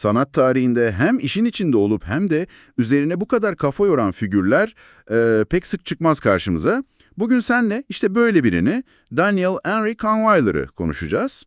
Sanat tarihinde hem işin içinde olup hem de üzerine bu kadar kafa yoran figürler e, pek sık çıkmaz karşımıza. Bugün senle işte böyle birini, Daniel Henry Kahnweiler'ı konuşacağız.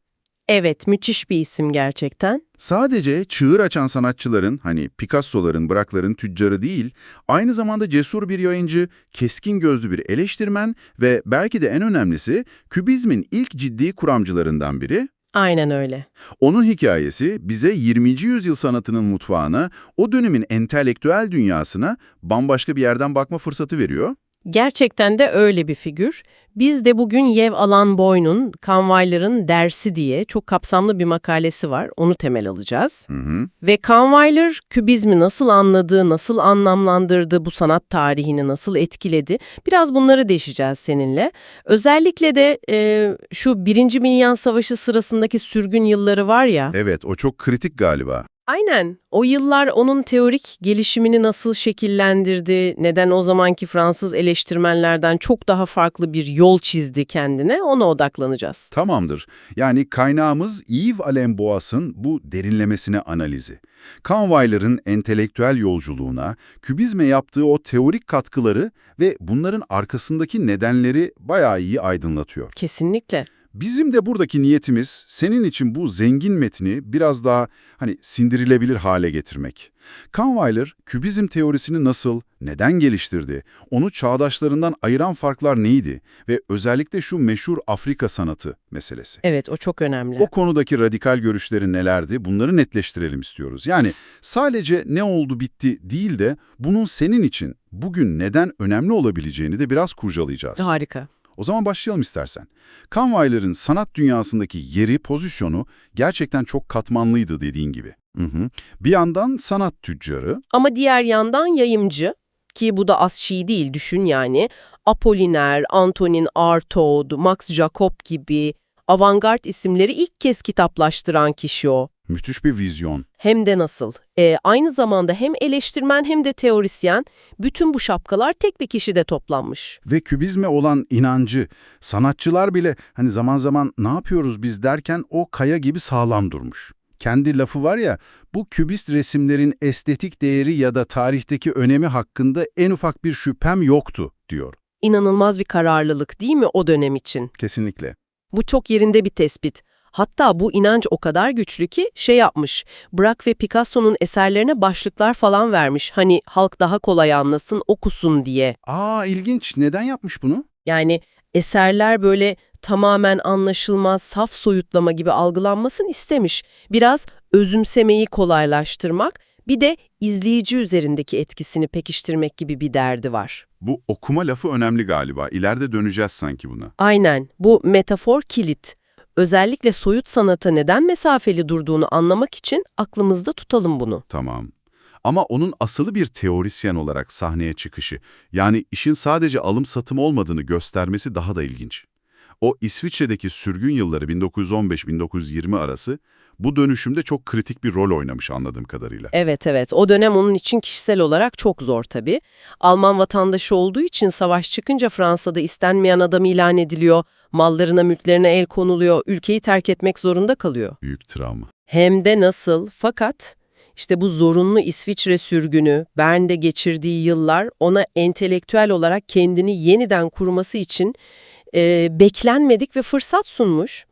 Evet, müthiş bir isim gerçekten. Sadece çığır açan sanatçıların, hani Picasso'ların, Braque'ların tüccarı değil, aynı zamanda cesur bir yayıncı, keskin gözlü bir eleştirmen ve belki de en önemlisi, Kübizmin ilk ciddi kuramcılarından biri. Aynen öyle. Onun hikayesi bize 20. yüzyıl sanatının mutfağına, o dönemin entelektüel dünyasına bambaşka bir yerden bakma fırsatı veriyor. Gerçekten de öyle bir figür. Biz de bugün Yev Alan Boy'un Kahnweiler'ın dersi diye çok kapsamlı bir makalesi var. Onu temel alacağız. Hı hı. Ve Kahnweiler kübizmi nasıl anladı, nasıl anlamlandırdı, bu sanat tarihini nasıl etkiledi? Biraz bunları deşeceğiz seninle. Özellikle de e, şu Birinci Milyan Savaşı sırasındaki sürgün yılları var ya. Evet, o çok kritik galiba. Aynen. O yıllar onun teorik gelişimini nasıl şekillendirdi, neden o zamanki Fransız eleştirmenlerden çok daha farklı bir yol çizdi kendine, ona odaklanacağız. Tamamdır. Yani kaynağımız Yves Alain Boas'ın bu derinlemesine analizi. Kahnweiler'ın entelektüel yolculuğuna, kübizme yaptığı o teorik katkıları ve bunların arkasındaki nedenleri bayağı iyi aydınlatıyor. Kesinlikle. Bizim de buradaki niyetimiz senin için bu zengin metni biraz daha hani sindirilebilir hale getirmek. Kahnweiler, kübizm teorisini nasıl, neden geliştirdi, onu çağdaşlarından ayıran farklar neydi ve özellikle şu meşhur Afrika sanatı meselesi. Evet, o çok önemli. O konudaki radikal görüşleri nelerdi bunları netleştirelim istiyoruz. Yani sadece ne oldu bitti değil de bunun senin için bugün neden önemli olabileceğini de biraz kurcalayacağız. Harika. O zaman başlayalım istersen. Kahnweiler'ın sanat dünyasındaki yeri, pozisyonu gerçekten çok katmanlıydı dediğin gibi. Hı hı. Bir yandan sanat tüccarı, Ama diğer yandan yayımcı ki bu da az şey değil düşün yani. Apollinaire, Antonin Artaud, Max Jacob gibi avantgard isimleri ilk kez kitaplaştıran kişi o. müthiş bir vizyon. Hem de nasıl? Ee, aynı zamanda hem eleştirmen hem de teorisyen bütün bu şapkalar tek bir kişide toplanmış. Ve kübizme olan inancı, sanatçılar bile hani zaman zaman ne yapıyoruz biz derken o kaya gibi sağlam durmuş. Kendi lafı var ya, bu kübist resimlerin estetik değeri ya da tarihteki önemi hakkında en ufak bir şüphem yoktu, diyor. İnanılmaz bir kararlılık değil mi o dönem için? Kesinlikle. Bu çok yerinde bir tespit. Hatta bu inanç o kadar güçlü ki şey yapmış, Braque ve Picasso'nun eserlerine başlıklar falan vermiş. Hani halk daha kolay anlasın, okusun diye. Aa ilginç. Neden yapmış bunu? Yani eserler böyle tamamen anlaşılmaz, saf soyutlama gibi algılanmasını istemiş. Biraz özümsemeyi kolaylaştırmak, bir de izleyici üzerindeki etkisini pekiştirmek gibi bir derdi var. Bu okuma lafı önemli galiba. İleride döneceğiz sanki buna. Aynen, bu metafor kilit. Özellikle soyut sanata neden mesafeli durduğunu anlamak için aklımızda tutalım bunu. Tamam. Ama onun asılı bir teorisyen olarak sahneye çıkışı, yani işin sadece alım-satım olmadığını göstermesi daha da ilginç. O İsviçre'deki sürgün yılları 1915-1920 arası bu dönüşümde çok kritik bir rol oynamış anladığım kadarıyla. Evet evet, o dönem onun için kişisel olarak çok zor tabii. Alman vatandaşı olduğu için savaş çıkınca Fransa'da istenmeyen adam ilan ediliyor, mallarına mülklerine el konuluyor, ülkeyi terk etmek zorunda kalıyor. Büyük travma. Hem de nasıl? Fakat işte bu zorunlu İsviçre sürgünü, Bern'de geçirdiği yıllar ona entelektüel olarak kendini yeniden kurması için e, beklenmedik ve fırsat sunmuş.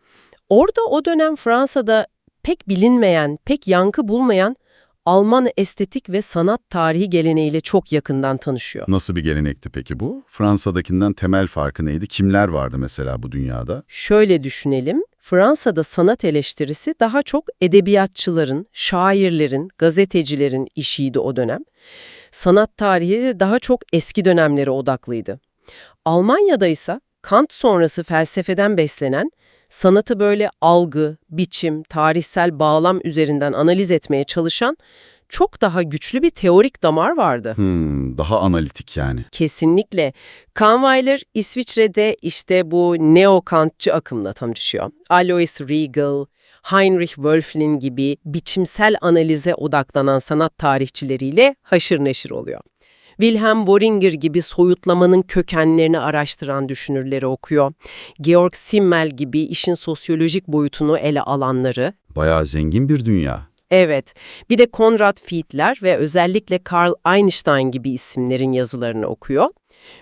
Orada o dönem Fransa'da pek bilinmeyen, pek yankı bulmayan Alman estetik ve sanat tarihi geleneğiyle çok yakından tanışıyor. Nasıl bir gelenekti peki bu? Fransa'dakinden temel farkı neydi? Kimler vardı mesela bu dünyada? Şöyle düşünelim, Fransa'da sanat eleştirisi daha çok edebiyatçıların, şairlerin, gazetecilerin işiydi o dönem. Sanat tarihi de daha çok eski dönemlere odaklıydı. Almanya'da ise Kant sonrası felsefeden beslenen, sanatı böyle algı, biçim, tarihsel bağlam üzerinden analiz etmeye çalışan çok daha güçlü bir teorik damar vardı. Hmm, daha analitik yani. Kesinlikle. Kahnweiler İsviçre'de işte bu neo-Kantçı akımla tanışıyor. Alois Riegel, Heinrich Wölfflin gibi biçimsel analize odaklanan sanat tarihçileriyle haşır neşir oluyor. Wilhelm Bohringer gibi soyutlamanın kökenlerini araştıran düşünürleri okuyor. Georg Simmel gibi işin sosyolojik boyutunu ele alanları, Bayağı zengin bir dünya. Evet, bir de Konrad Fiedler ve özellikle Carl Einstein gibi isimlerin yazılarını okuyor.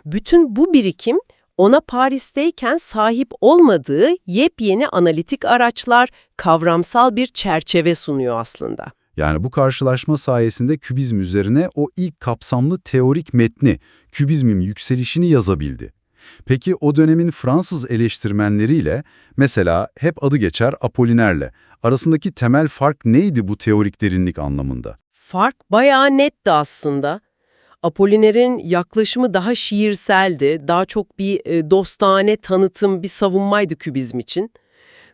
Bütün bu birikim ona Paris'teyken sahip olmadığı yepyeni analitik araçlar, kavramsal bir çerçeve sunuyor aslında. Yani bu karşılaşma sayesinde kübizm üzerine o ilk kapsamlı teorik metni, kübizmin yükselişini yazabildi. Peki o dönemin Fransız eleştirmenleriyle, mesela hep adı geçer Apollinaire arasındaki temel fark neydi bu teorik derinlik anlamında? Fark bayağı netti aslında. Apoliner'in yaklaşımı daha şiirseldi, daha çok bir e, dostane tanıtım, bir savunmaydı kübizm için.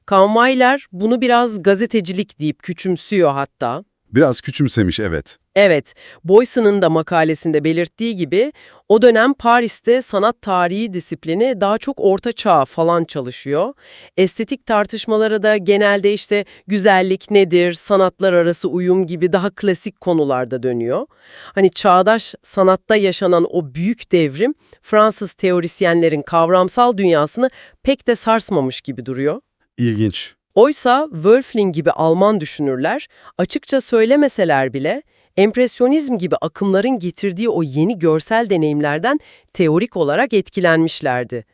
Kahnweiler bunu biraz gazetecilik deyip küçümsüyor hatta. Biraz küçümsemiş evet. Evet, Boyson'un da makalesinde belirttiği gibi o dönem Paris'te sanat tarihi disiplini daha çok orta çağ falan çalışıyor. Estetik tartışmalara da genelde işte güzellik nedir, sanatlar arası uyum gibi daha klasik konularda dönüyor. Hani çağdaş sanatta yaşanan o büyük devrim Fransız teorisyenlerin kavramsal dünyasını pek de sarsmamış gibi duruyor. İlginç. Oysa Wölfling gibi Alman düşünürler açıkça söylemeseler bile empresyonizm gibi akımların getirdiği o yeni görsel deneyimlerden teorik olarak etkilenmişlerdi.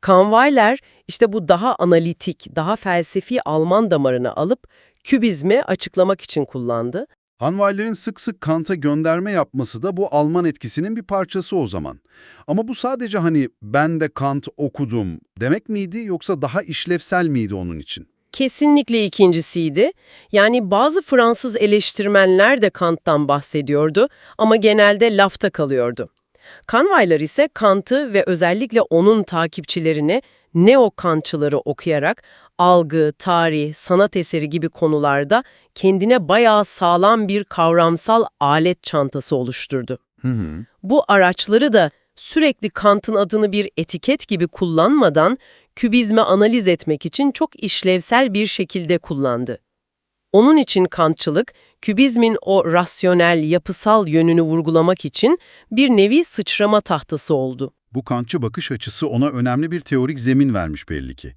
Kahnweiler işte bu daha analitik, daha felsefi Alman damarını alıp kübizmi açıklamak için kullandı. Hanweiler'in sık sık Kant'a gönderme yapması da bu Alman etkisinin bir parçası o zaman. Ama bu sadece hani ben de Kant okudum demek miydi yoksa daha işlevsel miydi onun için? Kesinlikle ikincisiydi. Yani bazı Fransız eleştirmenler de Kant'tan bahsediyordu ama genelde lafta kalıyordu. Kahnweiler ise Kant'ı ve özellikle onun takipçilerini neo-Kantçıları okuyarak algı, tarih, sanat eseri gibi konularda kendine bayağı sağlam bir kavramsal alet çantası oluşturdu. Hı hı. Bu araçları da sürekli Kant'ın adını bir etiket gibi kullanmadan kübizmi analiz etmek için çok işlevsel bir şekilde kullandı. Onun için Kantçılık, kübizmin o rasyonel, yapısal yönünü vurgulamak için bir nevi sıçrama tahtası oldu. Bu Kantçı bakış açısı ona önemli bir teorik zemin vermiş belli ki.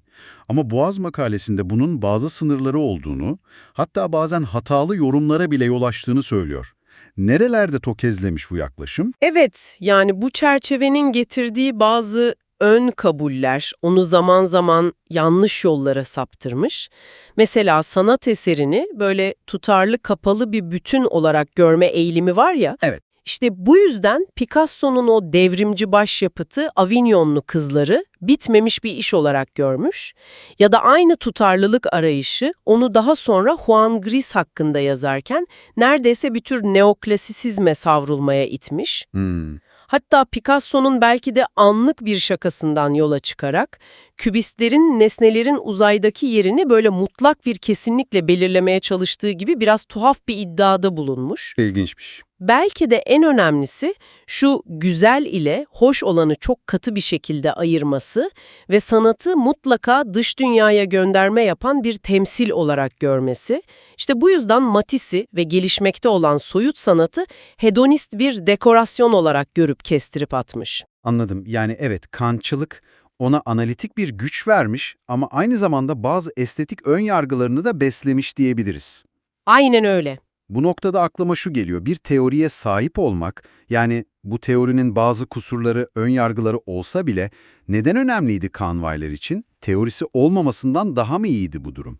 Ama Boğaz makalesinde bunun bazı sınırları olduğunu, hatta bazen hatalı yorumlara bile yol açtığını söylüyor. Nerelerde tökezlemiş bu yaklaşım? Evet, yani bu çerçevenin getirdiği bazı ön kabuller onu zaman zaman yanlış yollara saptırmış. Mesela sanat eserini böyle tutarlı kapalı bir bütün olarak görme eğilimi var ya. Evet. İşte bu yüzden Picasso'nun o devrimci başyapıtı Avignonlu kızları bitmemiş bir iş olarak görmüş ya da aynı tutarlılık arayışı onu daha sonra Juan Gris hakkında yazarken neredeyse bir tür neoklasisizme savrulmaya itmiş. Hmm. Hatta Picasso'nun belki de anlık bir şakasından yola çıkarak, kübistlerin nesnelerin uzaydaki yerini böyle mutlak bir kesinlikle belirlemeye çalıştığı gibi biraz tuhaf bir iddiada bulunmuş. İlginçmiş. Belki de en önemlisi şu güzel ile hoş olanı çok katı bir şekilde ayırması ve sanatı mutlaka dış dünyaya gönderme yapan bir temsil olarak görmesi. İşte bu yüzden Matisse'i ve gelişmekte olan soyut sanatı hedonist bir dekorasyon olarak görüp kestirip atmış. Anladım. Yani evet Kantçılık ona analitik bir güç vermiş ama aynı zamanda bazı estetik ön yargılarını da beslemiş diyebiliriz. Aynen öyle. Bu noktada aklıma şu geliyor, bir teoriye sahip olmak, yani bu teorinin bazı kusurları, ön yargıları olsa bile neden önemliydi Kahnweiler için? Teorisi olmamasından daha mı iyiydi bu durum?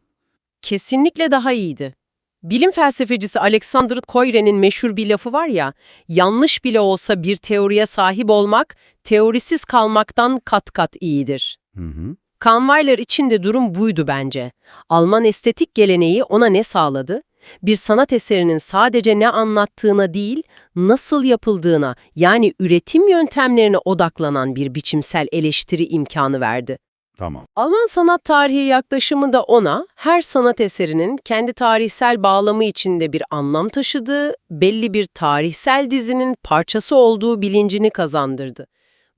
Kesinlikle daha iyiydi. Bilim felsefecisi Alexander Koyre'nin meşhur bir lafı var ya, yanlış bile olsa bir teoriye sahip olmak, teorisiz kalmaktan kat kat iyidir. Hı hı. Kahnweiler için de durum buydu bence. Alman estetik geleneği ona ne sağladı? Bir sanat eserinin sadece ne anlattığına değil, nasıl yapıldığına yani üretim yöntemlerine odaklanan bir biçimsel eleştiri imkanı verdi. Tamam. Alman sanat tarihi yaklaşımı da ona, her sanat eserinin kendi tarihsel bağlamı içinde bir anlam taşıdığı, belli bir tarihsel dizinin parçası olduğu bilincini kazandırdı.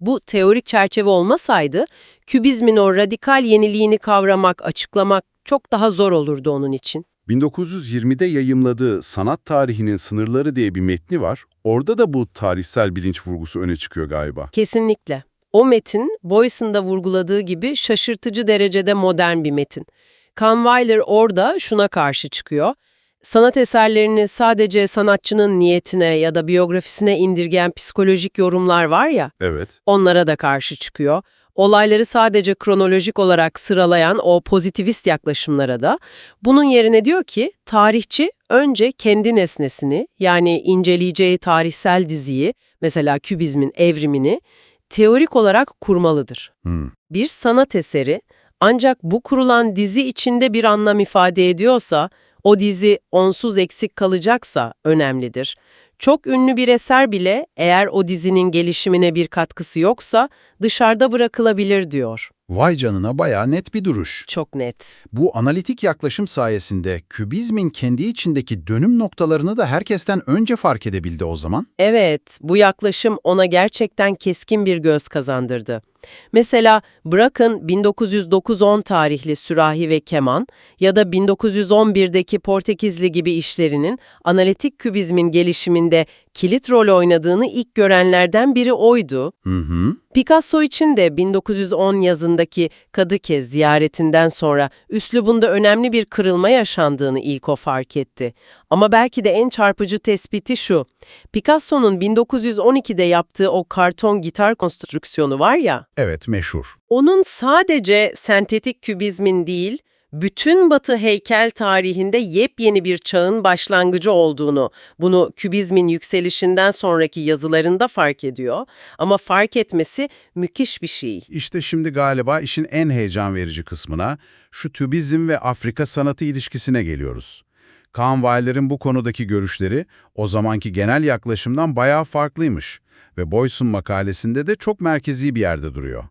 Bu teorik çerçeve olmasaydı, kübizmin o radikal yeniliğini kavramak, açıklamak çok daha zor olurdu onun için. 1920'de yayımladığı Sanat Tarihinin Sınırları diye bir metni var. Orada da bu tarihsel bilinç vurgusu öne çıkıyor galiba. Kesinlikle. O metin, Boyce'ın vurguladığı gibi şaşırtıcı derecede modern bir metin. Kahnweiler orada şuna karşı çıkıyor. sanat eserlerini sadece sanatçının niyetine ya da biyografisine indirgen psikolojik yorumlar var ya, Evet. onlara da karşı çıkıyor. Olayları sadece kronolojik olarak sıralayan o pozitivist yaklaşımlara da bunun yerine diyor ki tarihçi önce kendi nesnesini yani inceleyeceği tarihsel diziyi mesela kübizmin evrimini teorik olarak kurmalıdır. Hmm. Bir sanat eseri ancak bu kurulan dizi içinde bir anlam ifade ediyorsa, o dizi onsuz eksik kalacaksa önemlidir. Çok ünlü bir eser bile eğer o dizinin gelişimine bir katkısı yoksa dışarıda bırakılabilir diyor. Vay canına bayağı net bir duruş. Çok net. Bu analitik yaklaşım sayesinde kübizmin kendi içindeki dönüm noktalarını da herkesten önce fark edebildi o zaman. Evet, bu yaklaşım ona gerçekten keskin bir göz kazandırdı. Mesela bırakın 1909-10 tarihli Sürahi ve Keman ya da 1911'deki Portekizli gibi işlerinin analitik kübizmin gelişiminde kilit rol oynadığını ilk görenlerden biri oydu. Hı hı. Picasso için de 1910 yazındaki Kadıkez ziyaretinden sonra üslubunda önemli bir kırılma yaşandığını ilk o fark etti. Ama belki de en çarpıcı tespiti şu. Picasso'nun 1912'de yaptığı o karton gitar konstrüksiyonu var ya, Evet meşhur. onun sadece sentetik kübizmin değil, bütün Batı heykel tarihinde yepyeni bir çağın başlangıcı olduğunu, bunu kübizmin yükselişinden sonraki yazılarında fark ediyor. Ama fark etmesi müthiş bir şey. İşte şimdi galiba işin en heyecan verici kısmına, şu tübizm ve Afrika sanatı ilişkisine geliyoruz. Kaan Weiler'in bu konudaki görüşleri o zamanki genel yaklaşımdan bayağı farklıymış ve Boyson makalesinde de çok merkezi bir yerde duruyor.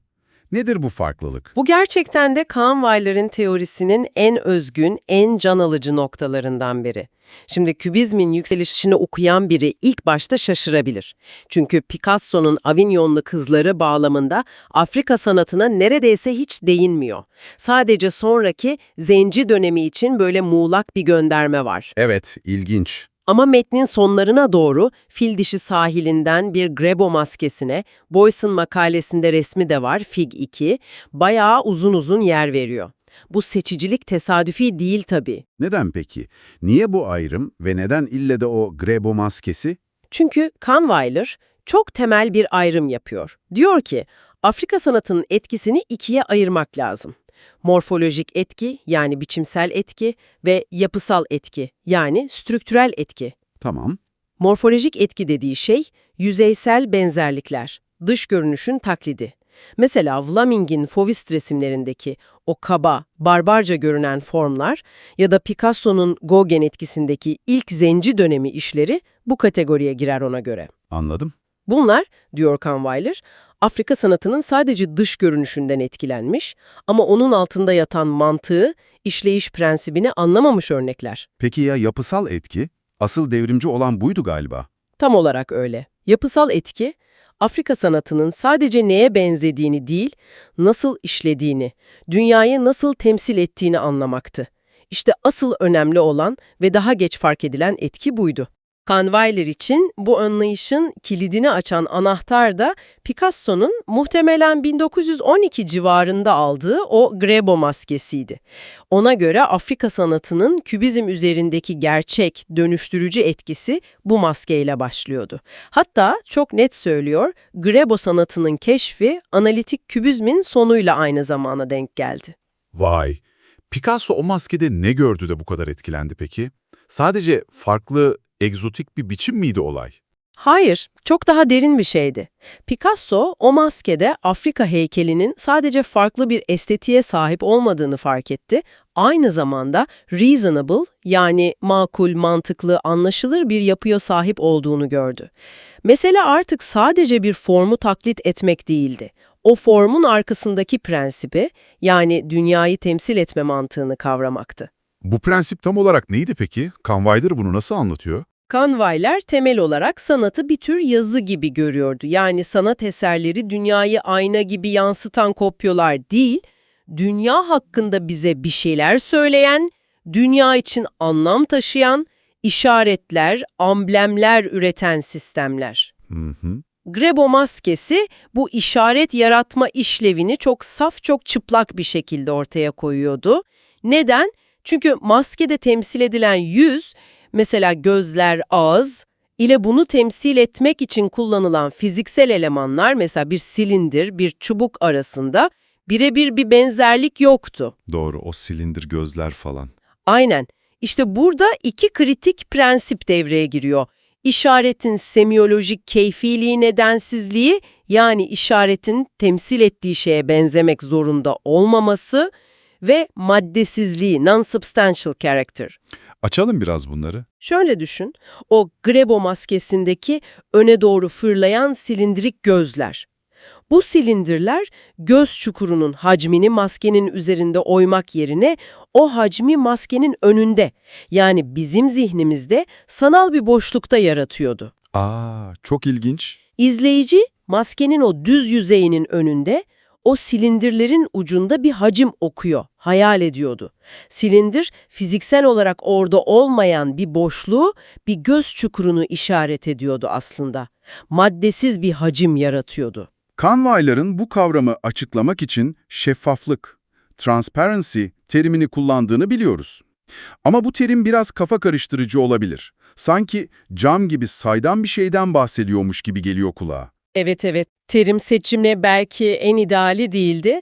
Nedir bu farklılık? Bu gerçekten de Kaan Weiler'in teorisinin en özgün, en can alıcı noktalarından biri. Şimdi kübizmin yükselişini okuyan biri ilk başta şaşırabilir. Çünkü Picasso'nun Avignonlu kızları bağlamında Afrika sanatına neredeyse hiç değinmiyor. Sadece sonraki zenci dönemi için böyle muğlak bir gönderme var. Evet, ilginç. Ama metnin sonlarına doğru fil dişi sahilinden bir grebo maskesine, Boyson makalesinde resmi de var, Fig 2, bayağı uzun uzun yer veriyor. Bu seçicilik tesadüfi değil tabii. Neden peki? Niye bu ayrım ve neden ille de o grebo maskesi? Çünkü Kahnweiler çok temel bir ayrım yapıyor. Diyor ki, Afrika sanatının etkisini ikiye ayırmak lazım. Morfolojik etki yani biçimsel etki ve yapısal etki yani strüktürel etki. Tamam. Morfolojik etki dediği şey yüzeysel benzerlikler, dış görünüşün taklidi. Mesela Vlaming'in Fauvist resimlerindeki o kaba, barbarca görünen formlar ya da Picasso'nun Gauguin etkisindeki ilk zenci dönemi işleri bu kategoriye girer ona göre. Anladım. Bunlar, diyor Kahnweiler, Afrika sanatının sadece dış görünüşünden etkilenmiş ama onun altında yatan mantığı, işleyiş prensibini anlamamış örnekler. Peki ya yapısal etki? Asıl devrimci olan buydu galiba. Tam olarak öyle. Yapısal etki, Afrika sanatının sadece neye benzediğini değil, nasıl işlediğini, dünyayı nasıl temsil ettiğini anlamaktı. İşte asıl önemli olan ve daha geç fark edilen etki buydu. Kahnweiler için bu anlayışın kilidini açan anahtar da Picasso'nun muhtemelen 1912 civarında aldığı o grebo maskesiydi. Ona göre Afrika sanatının kübizm üzerindeki gerçek, dönüştürücü etkisi bu maskeyle başlıyordu. Hatta çok net söylüyor, grebo sanatının keşfi analitik kübizmin sonuyla aynı zamana denk geldi. Vay! Picasso o maskede ne gördü de bu kadar etkilendi peki? Sadece farklı, egzotik bir biçim miydi olay? Hayır, çok daha derin bir şeydi. Picasso o maskede Afrika heykelinin sadece farklı bir estetiğe sahip olmadığını fark etti. Aynı zamanda reasonable yani makul, mantıklı, anlaşılır bir yapıya sahip olduğunu gördü. Mesele artık sadece bir formu taklit etmek değildi. O formun arkasındaki prensibi yani dünyayı temsil etme mantığını kavramaktı. Bu prensip tam olarak neydi peki? Kahnweiler bunu nasıl anlatıyor? Kahnweiler temel olarak sanatı bir tür yazı gibi görüyordu. Yani sanat eserleri dünyayı ayna gibi yansıtan kopyalar değil, dünya hakkında bize bir şeyler söyleyen, dünya için anlam taşıyan, işaretler, amblemler üreten sistemler. Hı hı. Grebo maskesi bu işaret yaratma işlevini çok saf, çok çıplak bir şekilde ortaya koyuyordu. Neden? Çünkü maskede temsil edilen yüz, mesela gözler, ağız ile bunu temsil etmek için kullanılan fiziksel elemanlar mesela bir silindir, bir çubuk arasında birebir bir benzerlik yoktu. Doğru, o silindir gözler falan. Aynen. İşte burada iki kritik prensip devreye giriyor. İşaretin semiyolojik keyfiliği nedensizliği yani işaretin temsil ettiği şeye benzemek zorunda olmaması ve maddesizliği non-substantial character. Açalım biraz bunları. Şöyle düşün, o grebo maskesindeki öne doğru fırlayan silindirik gözler. Bu silindirler göz çukurunun hacmini maskenin üzerinde oymak yerine o hacmi maskenin önünde yani bizim zihnimizde sanal bir boşlukta yaratıyordu. Aa, çok ilginç. İzleyici maskenin o düz yüzeyinin önünde o silindirlerin ucunda bir hacim okuyor, hayal ediyordu. Silindir fiziksel olarak orada olmayan bir boşluğu, bir göz çukurunu işaret ediyordu aslında. Maddesiz bir hacim yaratıyordu. Kahnweiler'ın bu kavramı açıklamak için şeffaflık, transparency terimini kullandığını biliyoruz. Ama bu terim biraz kafa karıştırıcı olabilir. Sanki cam gibi saydam bir şeyden bahsediyormuş gibi geliyor kulağa. Evet evet, terim seçimi belki en ideali değildi.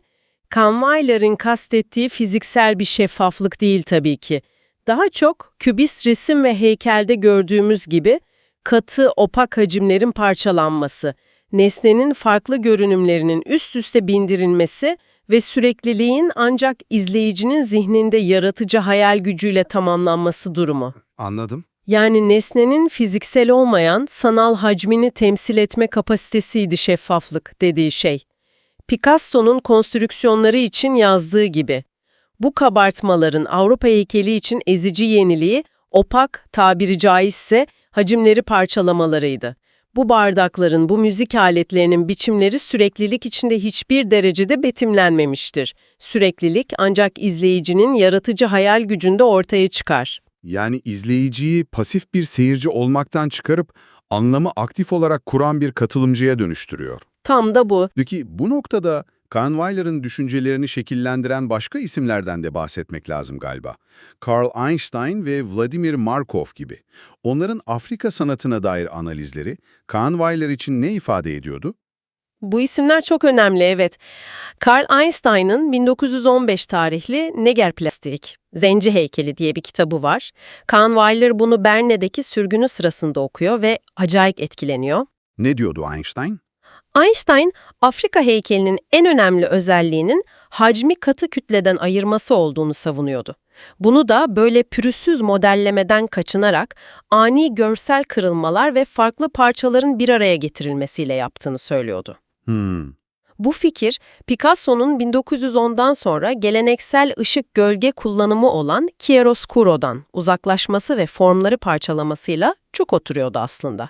Kahnweiler'in kastettiği fiziksel bir şeffaflık değil tabii ki. Daha çok kübist resim ve heykelde gördüğümüz gibi katı, opak hacimlerin parçalanması, nesnenin farklı görünümlerinin üst üste bindirilmesi ve sürekliliğin ancak izleyicinin zihninde yaratıcı hayal gücüyle tamamlanması durumu. Anladım. Yani nesnenin fiziksel olmayan sanal hacmini temsil etme kapasitesiydi şeffaflık dediği şey. Picasso'nun konstrüksiyonları için yazdığı gibi. Bu kabartmaların Avrupa heykeli için ezici yeniliği, opak, tabiri caizse hacimleri parçalamalarıydı. Bu bardakların, bu müzik aletlerinin biçimleri süreklilik içinde hiçbir derecede betimlenmemiştir. Süreklilik ancak izleyicinin yaratıcı hayal gücünde ortaya çıkar. Yani izleyiciyi pasif bir seyirci olmaktan çıkarıp anlamı aktif olarak kuran bir katılımcıya dönüştürüyor. Tam da bu. Peki bu noktada Kahnweiler'ın düşüncelerini şekillendiren başka isimlerden de bahsetmek lazım galiba. Carl Einstein ve Vladimir Markov gibi. Onların Afrika sanatına dair analizleri Kahnweiler için ne ifade ediyordu? Bu isimler çok önemli, evet. Carl Einstein'ın 1915 tarihli Negerplastik, Zenci Heykeli diye bir kitabı var. Kahnweiler bunu Berne'deki sürgünü sırasında okuyor ve acayip etkileniyor. Ne diyordu Einstein? Einstein, Afrika heykelinin en önemli özelliğinin hacmi katı kütleden ayırması olduğunu savunuyordu. Bunu da böyle pürüzsüz modellemeden kaçınarak ani görsel kırılmalar ve farklı parçaların bir araya getirilmesiyle yaptığını söylüyordu. Hmm. Bu fikir, Picasso'nun 1910'dan sonra geleneksel ışık-gölge kullanımı olan chiaroscuro'dan uzaklaşması ve formları parçalamasıyla çok oturuyordu aslında.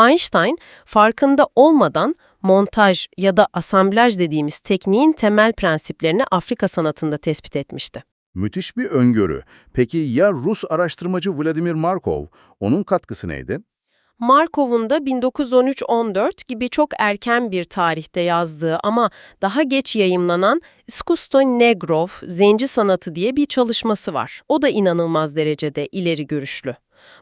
Einstein, farkında olmadan montaj ya da asamblaj dediğimiz tekniğin temel prensiplerini Afrika sanatında tespit etmişti. Müthiş bir öngörü. Peki ya Rus araştırmacı Vladimir Markov? Onun katkısı neydi? Markov'un da 1913-14 gibi çok erken bir tarihte yazdığı ama daha geç yayımlanan Iskusto Negrov, Zenci Sanatı diye bir çalışması var. O da inanılmaz derecede ileri görüşlü.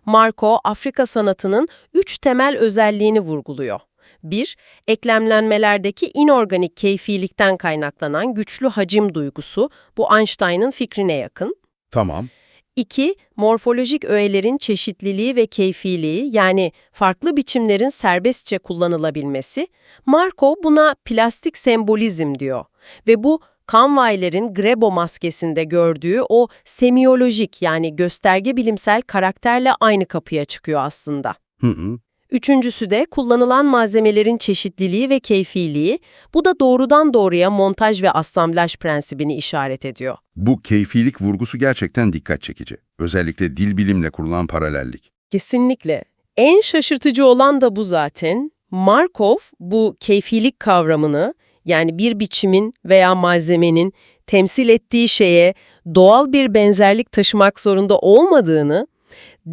Marko, Afrika sanatının üç temel özelliğini vurguluyor. 1. Eklemlenmelerdeki inorganik keyfilikten kaynaklanan güçlü hacim duygusu, bu Einstein'ın fikrine yakın. Tamam. 2. Morfolojik öğelerin çeşitliliği ve keyfiliği yani farklı biçimlerin serbestçe kullanılabilmesi. Marco buna plastik sembolizm diyor ve bu Kahnweiler'in Grebo maskesinde gördüğü o semiyolojik yani gösterge bilimsel karakterle aynı kapıya çıkıyor aslında. Hı hı. Üçüncüsü de kullanılan malzemelerin çeşitliliği ve keyfiliği. Bu da doğrudan doğruya montaj ve asamblaj prensibini işaret ediyor. Bu keyfilik vurgusu gerçekten dikkat çekici. Özellikle dil bilimle kurulan paralellik. Kesinlikle. En şaşırtıcı olan da bu zaten. Markov bu keyfilik kavramını yani bir biçimin veya malzemenin temsil ettiği şeye doğal bir benzerlik taşımak zorunda olmadığını,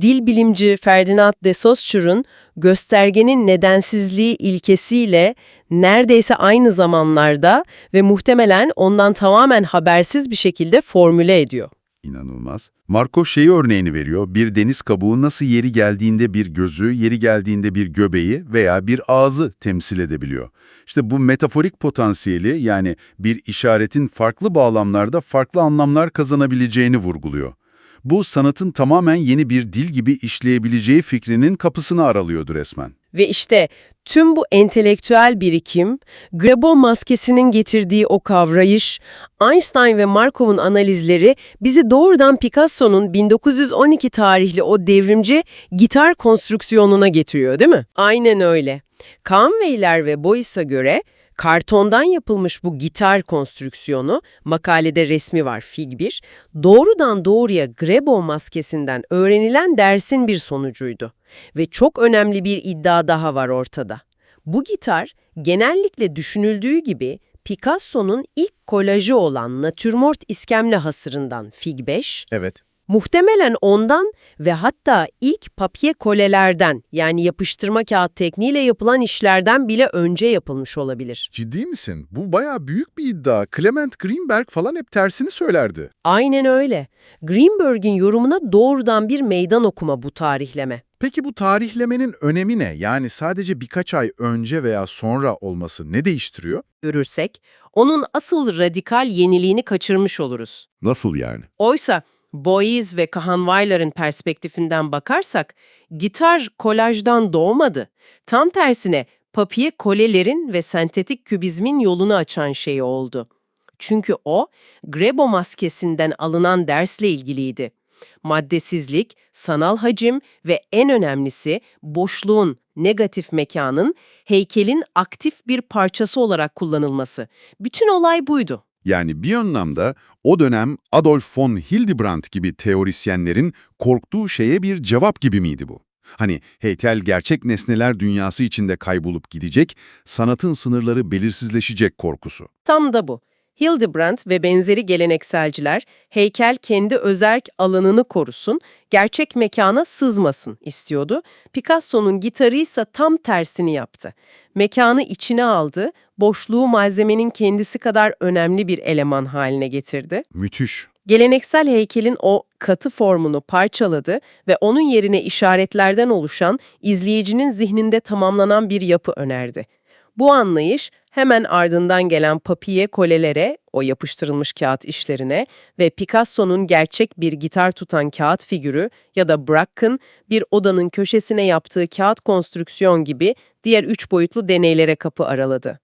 dil bilimci Ferdinand de Saussure'un göstergenin nedensizliği ilkesiyle neredeyse aynı zamanlarda ve muhtemelen ondan tamamen habersiz bir şekilde formüle ediyor. İnanılmaz. Marco şeyi örneğini veriyor. Bir deniz kabuğu nasıl yeri geldiğinde bir gözü, yeri geldiğinde bir göbeği veya bir ağzı temsil edebiliyor. İşte bu metaforik potansiyeli yani bir işaretin farklı bağlamlarda farklı anlamlar kazanabileceğini vurguluyor. Bu sanatın tamamen yeni bir dil gibi işleyebileceği fikrinin kapısını aralıyordu resmen. Ve işte tüm bu entelektüel birikim, Grabo maskesinin getirdiği o kavrayış, Einstein ve Markov'un analizleri bizi doğrudan Picasso'nun 1912 tarihli o devrimci gitar konstrüksiyonuna getiriyor değil mi? Aynen öyle. Conway'ler ve Boyce'a göre kartondan yapılmış bu gitar konstrüksiyonu, makalede resmi var Fig 1, doğrudan doğruya Grebo maskesinden öğrenilen dersin bir sonucuydu. Ve çok önemli bir iddia daha var ortada. Bu gitar genellikle düşünüldüğü gibi Picasso'nun ilk kolajı olan natürmort iskemle hasırından Fig 5, Evet. Muhtemelen ondan ve hatta ilk papye kolelerden yani yapıştırma kağıt tekniğiyle yapılan işlerden bile önce yapılmış olabilir. Ciddi misin? Bu bayağı büyük bir iddia. Clement Greenberg falan hep tersini söylerdi. Aynen öyle. Greenberg'in yorumuna doğrudan bir meydan okuma bu tarihleme. Peki bu tarihlemenin önemi ne? Yani sadece birkaç ay önce veya sonra olması ne değiştiriyor? Görürsek, onun asıl radikal yeniliğini kaçırmış oluruz. Nasıl yani? Oysa Boyes ve Kahanweiler'ın perspektifinden bakarsak, gitar kolajdan doğmadı. Tam tersine papiye kolelerin ve sentetik kübizmin yolunu açan şey oldu. Çünkü o, Grebo maskesinden alınan dersle ilgiliydi. Maddesizlik, sanal hacim ve en önemlisi boşluğun, negatif mekanın, heykelin aktif bir parçası olarak kullanılması. Bütün olay buydu. Yani bir anlamda o dönem Adolf von Hildebrand gibi teorisyenlerin korktuğu şeye bir cevap gibi miydi bu? Hani heykel gerçek nesneler dünyası içinde kaybolup gidecek, sanatın sınırları belirsizleşecek korkusu. Tam da bu. Hildebrand ve benzeri gelenekselciler heykel kendi özerk alanını korusun, gerçek mekana sızmasın istiyordu. Picasso'nun gitarı ise tam tersini yaptı. Mekanı içine aldı, boşluğu malzemenin kendisi kadar önemli bir eleman haline getirdi. Müthiş. Geleneksel heykelin o katı formunu parçaladı ve onun yerine işaretlerden oluşan, izleyicinin zihninde tamamlanan bir yapı önerdi. Bu anlayış hemen ardından gelen papiye kolelere, o yapıştırılmış kağıt işlerine ve Picasso'nun gerçek bir gitar tutan kağıt figürü ya da Braque'ın bir odanın köşesine yaptığı kağıt konstrüksiyon gibi diğer üç boyutlu deneylere kapı araladı.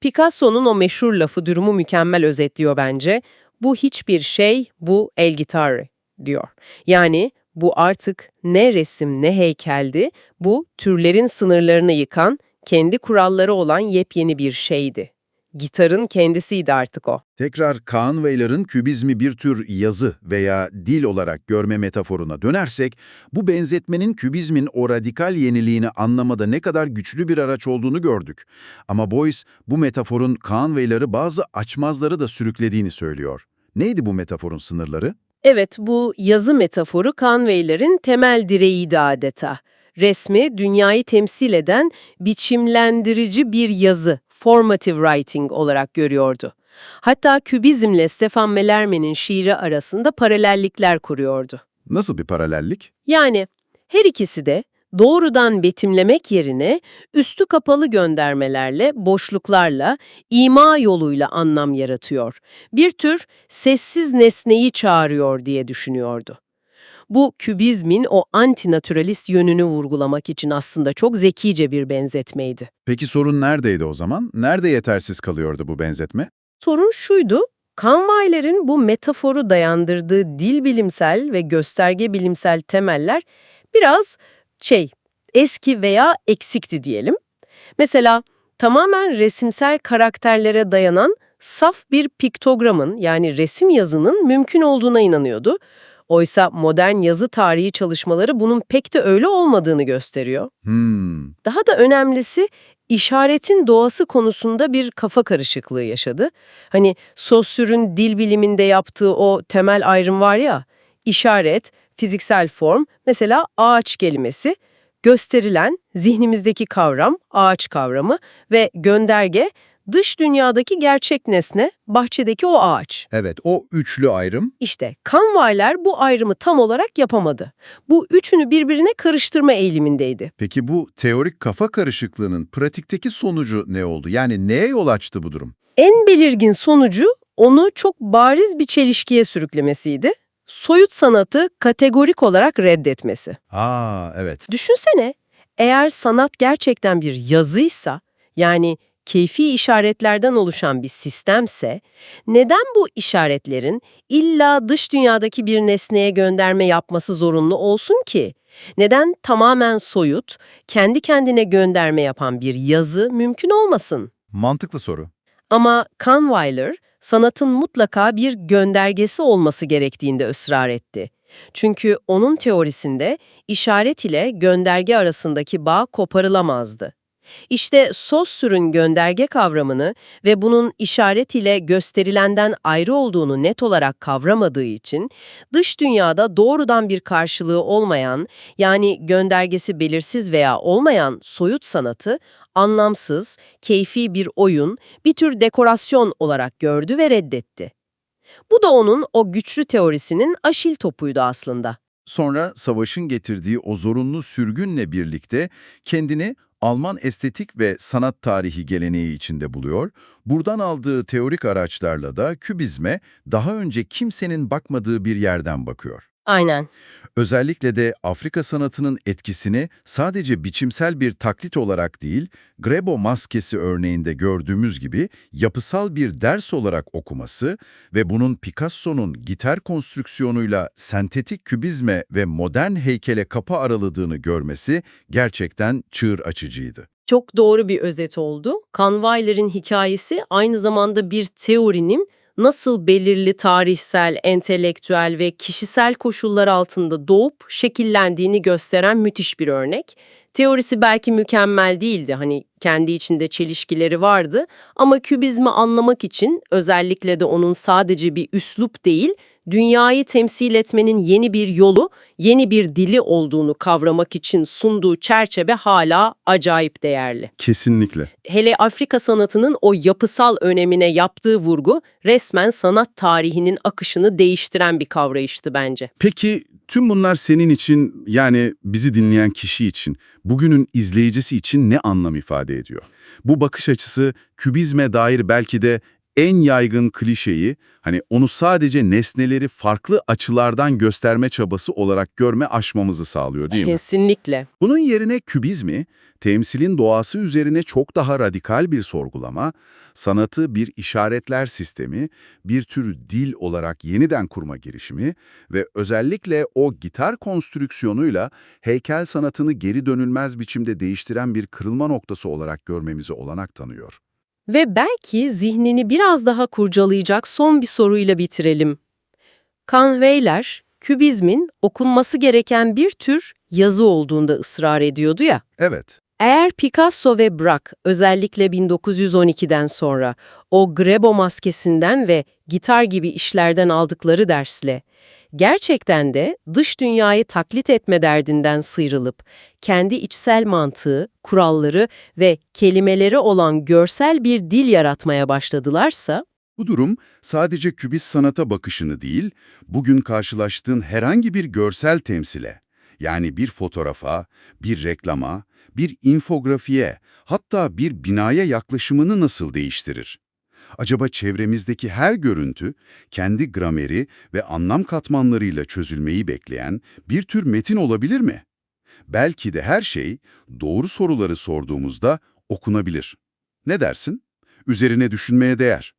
Picasso'nun o meşhur lafı durumu mükemmel özetliyor bence. Bu hiçbir şey, bu el gitarı diyor. Yani bu artık ne resim ne heykeldi, bu türlerin sınırlarını yıkan, kendi kuralları olan yepyeni bir şeydi. Gitarın kendisiydi artık o. Tekrar Kahnweiler'ın kübizmi bir tür yazı veya dil olarak görme metaforuna dönersek, bu benzetmenin kübizmin o radikal yeniliğini anlamada ne kadar güçlü bir araç olduğunu gördük. Ama Boyce bu metaforun Kahnweiler'ı bazı açmazları da sürüklediğini söylüyor. Neydi bu metaforun sınırları? Evet, bu yazı metaforu Conway'lerin temel direğiydi adeta. Resmi, dünyayı temsil eden biçimlendirici bir yazı, formative writing olarak görüyordu. Hatta kübizmle Stefan Mallarmé'nin şiiri arasında paralellikler kuruyordu. Nasıl bir paralellik? Yani her ikisi de doğrudan betimlemek yerine üstü kapalı göndermelerle, boşluklarla, ima yoluyla anlam yaratıyor. Bir tür sessiz nesneyi çağırıyor diye düşünüyordu. Bu kübizmin o antinaturalist yönünü vurgulamak için aslında çok zekice bir benzetmeydi. Peki sorun neredeydi o zaman? Nerede yetersiz kalıyordu bu benzetme? Sorun şuydu, Conway'lerin bu metaforu dayandırdığı dil bilimsel ve gösterge bilimsel temeller biraz şey, eski veya eksikti diyelim. Mesela tamamen resimsel karakterlere dayanan saf bir piktogramın yani resim yazının mümkün olduğuna inanıyordu. Oysa modern yazı tarihi çalışmaları bunun pek de öyle olmadığını gösteriyor. Hmm, Daha da önemlisi işaretin doğası konusunda bir kafa karışıklığı yaşadı. Hani Saussure'un dil biliminde yaptığı o temel ayrım var ya, işaret, fiziksel form, mesela ağaç kelimesi, gösterilen zihnimizdeki kavram, ağaç kavramı ve gönderge Dış dünyadaki gerçek nesne, bahçedeki o ağaç. Evet, o üçlü ayrım İşte Kanvayler bu ayrımı tam olarak yapamadı. Bu üçünü birbirine karıştırma eğilimindeydi. Peki bu teorik kafa karışıklığının pratikteki sonucu ne oldu? Yani neye yol açtı bu durum? En belirgin sonucu onu çok bariz bir çelişkiye sürüklemesiydi. Soyut sanatı kategorik olarak reddetmesi. Aa, evet. Düşünsene, eğer sanat gerçekten bir yazıysa, yani keyfi işaretlerden oluşan bir sistemse, neden bu işaretlerin illa dış dünyadaki bir nesneye gönderme yapması zorunlu olsun ki? Neden tamamen soyut, kendi kendine gönderme yapan bir yazı mümkün olmasın? Mantıklı soru. Ama Kahnweiler, sanatın mutlaka bir göndergesi olması gerektiğinde ısrar etti. Çünkü onun teorisinde işaret ile gönderge arasındaki bağ koparılamazdı. İşte Saussure'un gönderge kavramını ve bunun işaret ile gösterilenden ayrı olduğunu net olarak kavramadığı için dış dünyada doğrudan bir karşılığı olmayan yani göndergesi belirsiz veya olmayan soyut sanatı anlamsız, keyfi bir oyun, bir tür dekorasyon olarak gördü ve reddetti. Bu da onun o güçlü teorisinin aşil topuydu aslında. Sonra savaşın getirdiği o zorunlu sürgünle birlikte kendini Alman estetik ve sanat tarihi geleneği içinde buluyor, buradan aldığı teorik araçlarla da kübizme daha önce kimsenin bakmadığı bir yerden bakıyor. Aynen. Özellikle de Afrika sanatının etkisini sadece biçimsel bir taklit olarak değil, Grebo maskesi örneğinde gördüğümüz gibi yapısal bir ders olarak okuması ve bunun Picasso'nun gitar konstrüksiyonuyla sentetik kübizme ve modern heykele kapı araladığını görmesi gerçekten çığır açıcıydı. Çok doğru bir özet oldu. Kahnweiler'in hikayesi aynı zamanda bir teorinin nasıl belirli tarihsel, entelektüel ve kişisel koşullar altında doğup şekillendiğini gösteren müthiş bir örnek. Teorisi belki mükemmel değildi, hani kendi içinde çelişkileri vardı ama kübizmi anlamak için özellikle de onun sadece bir üslup değil, dünyayı temsil etmenin yeni bir yolu, yeni bir dili olduğunu kavramak için sunduğu çerçeve hala acayip değerli. Kesinlikle. Hele Afrika sanatının o yapısal önemine yaptığı vurgu resmen sanat tarihinin akışını değiştiren bir kavrayıştı bence. Peki tüm bunlar senin için yani bizi dinleyen kişi için, bugünün izleyicisi için ne anlam ifade ediyor? Bu bakış açısı kübizme dair belki de en yaygın klişeyi, hani onu sadece nesneleri farklı açılardan gösterme çabası olarak görme aşmamızı sağlıyor değil mi? Kesinlikle. Bunun yerine kübizmi, temsilin doğası üzerine çok daha radikal bir sorgulama, sanatı bir işaretler sistemi, bir tür dil olarak yeniden kurma girişimi ve özellikle o gitar konstrüksiyonuyla heykel sanatını geri dönülmez biçimde değiştiren bir kırılma noktası olarak görmemize olanak tanıyor. Ve belki zihnini biraz daha kurcalayacak son bir soruyla bitirelim. Kanveyler, kübizmin okunması gereken bir tür yazı olduğunda ısrar ediyordu ya. Evet, Eğer Picasso ve Braque özellikle 1912'den sonra o Grebo maskesinden ve gitar gibi işlerden aldıkları dersle gerçekten de dış dünyayı taklit etme derdinden sıyrılıp kendi içsel mantığı, kuralları ve kelimeleri olan görsel bir dil yaratmaya başladılarsa Bu durum sadece kübist sanata bakışını değil, bugün karşılaştığın herhangi bir görsel temsile, yani bir fotoğrafa, bir reklama, bir infografiye, hatta bir binaya yaklaşımını nasıl değiştirir? Acaba çevremizdeki her görüntü, kendi grameri ve anlam katmanlarıyla çözülmeyi bekleyen bir tür metin olabilir mi? Belki de her şey doğru soruları sorduğumuzda okunabilir. Ne dersin? Üzerine düşünmeye değer.